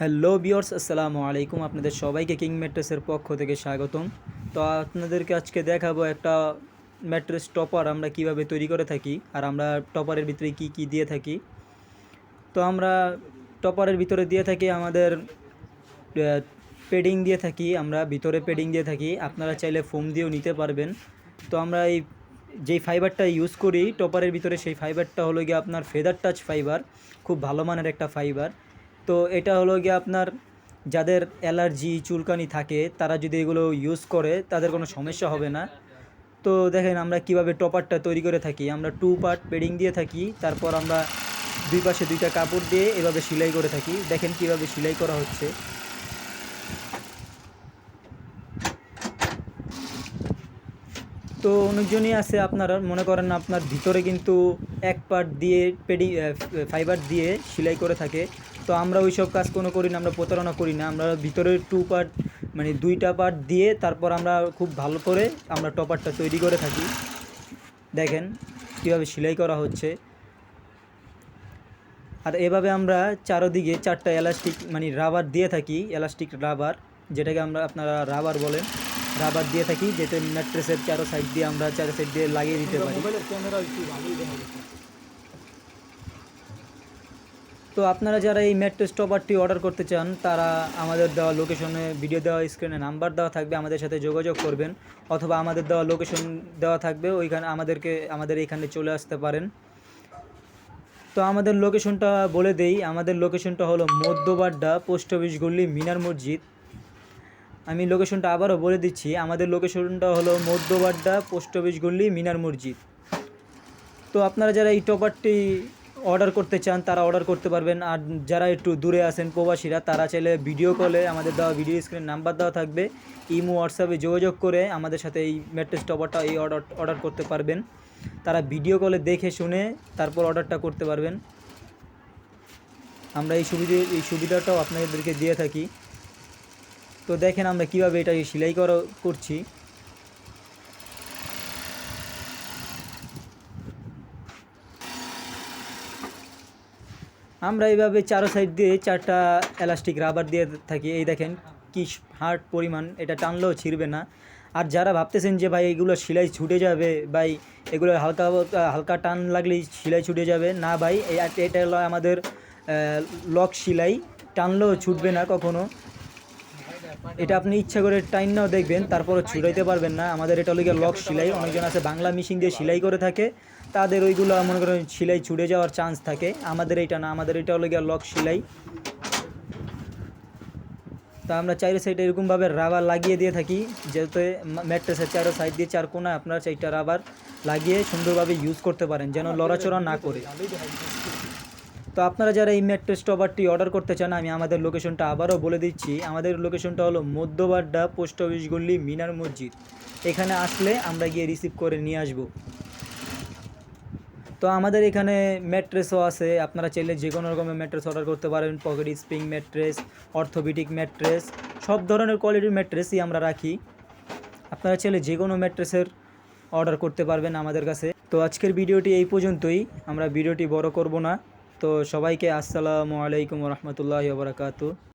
Hello বিয়র্স আসসালামু আলাইকুম। আপনাদের সবাইকে কিং ম্যাট্রেসের পক্ষ থেকে স্বাগতম। তো আপনাদেরকে আজকে দেখাবো একটা ম্যাট্রেস টপার আমরা কীভাবে তৈরি করে থাকি আর আমরা টপারের ভিতরে কি কি দিয়ে থাকি। তো আমরা টপারের ভিতরে দিয়ে থাকি আমাদের পেডিং দিয়ে থাকি, আমরা ভিতরে পেডিং দিয়ে থাকি। আপনারা চাইলে ফোম দিয়েও নিতে পারবেন। তো আমরা এই যেই ফাইবারটা ইউজ করি টপারের ভিতরে সেই ফাইবারটা হলো গিয়ে আপনার ফেদার টাচ ফাইবার খুব ভালো মানের একটা ফাইবার তো এটা হলো গিয়ে আপনার যাদের অ্যালার্জি, চুলকানি থাকে, তারা যদি এগুলো ইউজ করে, তাদের কোনো সমস্যা হবে না। তো দেখেন আমরা কীভাবে টপারটা তৈরি করে থাকি। আমরা টু পার্ট পেডিং দিয়ে থাকি, তারপর আমরা দুই পাশে দুইটা কাপড় দিয়ে এভাবে সেলাই করে থাকি। দেখেন কীভাবে সেলাই করা হচ্ছে। তো অনেকজনই আছে আপনারা, মনে করেন আপনার ভিতরে কিন্তু এক পার্ট দিয়ে পেডি ফাইবার দিয়ে সেলাই করে থাকে। তো আমরা ওই সব কাজ কোনো করি না, আমরা প্রতারণা করি না। আমরা ভিতরে টু পার্ট মানে দুইটা পার্ট দিয়ে তারপর আমরা খুব ভালো করে আমরা টপারটা তৈরি করে থাকি। দেখেন কীভাবে সেলাই করা হচ্ছে। আর এভাবে আমরা চারোদিকে চারটা এলাস্টিক মানে রাবার দিয়ে থাকি এলাস্টিক রাবার যেটাকে আমরা আপনারা রাবার বলেন। রাবার দিয়ে থাকি, যেটা ম্যাট্রেসের চারো সাইড দিয়ে আমরা চারো সাইড দিয়ে লাগিয়ে দিতে পারি। তো আপনারা যারা এই ম্যাট্রেস স্টপারটি অর্ডার করতে চান, তারা আমাদের দেওয়া লোকেশনে ভিডিও দেওয়া স্ক্রিনে নাম্বার দেওয়া থাকবে, আমাদের সাথে যোগাযোগ করবেন অথবা আমাদের দেওয়া লোকেশন দেওয়া থাকবে, ওইখানে আমাদেরকে, আমাদের এইখানে চলে আসতে পারেন। তো আমাদের লোকেশনটা বলে দেই, আমাদের লোকেশনটা হলো মধ্যবাড্ডা পোস্ট অফিস গল্লি মিনার মসজিদ। আমি লোকেশনটা আবারও বলে দিচ্ছি, আমাদের লোকেশনটা হলো মধ্যবাড্ডা পোস্ট অফিস গল্লি মিনার মসজিদ। তো আপনারা যারা এই টপারটি অর্ডার করতে চান, তারা অর্ডার করতে পারবেন। আর যারা একটু দূরে আছেন প্রবাসীরা, তারা চাইলে ভিডিও কলে আমাদের দেওয়া ভিডিও স্ক্রিন নাম্বার দেওয়া থাকবে। ইমো, হোয়াটসঅ্যাপে যোগাযোগ করে আমাদের সাথে এই ম্যাট্রেস টপারটা এই অর্ডার অর্ডার করতে পারবেন। তারা ভিডিও কলে দেখে শুনে তারপর অর্ডারটা করতে পারবেন। আমরা এই সুবিধে, এই সুবিধাটাও আপনাদেরকে দিয়ে থাকি। তো দেখেন আমরা কীভাবে এটা সেলাই করা, করছি। আমরা এইভাবে চারো সাইড দিয়ে চারটা এলাস্টিক রাবার দিয়ে থাকি। এই দেখেন কি হার্ড পরিমাণ, এটা টানলেও ছিঁড়বে না। আর যারা ভাবতেছেন যে ভাই এগুলো সেলাই ছুটে যাবে, ভাই এগুলো হালকা হালকা টান লাগলেই সেলাই ছুটে যাবে, না ভাই এটা হলো আমাদের লক সেলাই, টানলেও ছুটবে না কখনো। এটা আপনি ইচ্ছা করে টাইনটাও দেখবেন তারপরে ছুটাইতে পারবেন না। আমাদের এটা হলো গিয়ে লক সেলাই, অনেকজন আছে বাংলা মেশিন দিয়ে সেলাই করে থাকে। তাদের ওইগুলো মনে করেন সেলাই ছুটে যাওয়ার চান্স থাকে। আমাদের এটা না, আমাদের এটা হলো গিয়ে লক সেলাই। তা আমরা চাইরো সাইডে এরকমভাবে রাবার লাগিয়ে দিয়ে থাকি, যেহেতু ম্যাট্রেসের চারো সাইড দিয়ে চার কোনা আপনারা চারটা রাবার লাগিয়ে সুন্দরভাবে ইউজ করতে পারেন, যেন লড়াচড়া না করে। তো আপনারা যারা এই ম্যাট্রেস টপারটি অর্ডার করতে চান, আমি আমাদের লোকেশনটা আবারও বলে দিচ্ছি। আমাদের লোকেশনটা হলো মধ্যবাড্ডা, পোস্ট অফিস গল্লি মিনার মসজিদ। এখানে আসলে আমরা গিয়ে রিসিভ করে নিয়ে আসব। তো আমাদের এখানে ম্যাট্রেসও আছে। আপনারা চাইলে যে কোনো রকমের ম্যাট্রেস অর্ডার করতে পারেন। Pocket spring mattress orthopedic mattress সব ধরনের কোয়ালিটির ম্যাট্রেসই আমরা রাখি। আপনারা চাইলে যে কোনো ম্যাট্রেসের অর্ডার করতে পারবেন আমাদের কাছে। তো আজকের ভিডিওটি এই পর্যন্তই। আমরা ভিডিওটি বড় করব না। তো সবাইকে আসসালামু আলাইকুম রহমতুল্লাহ বারাকাতু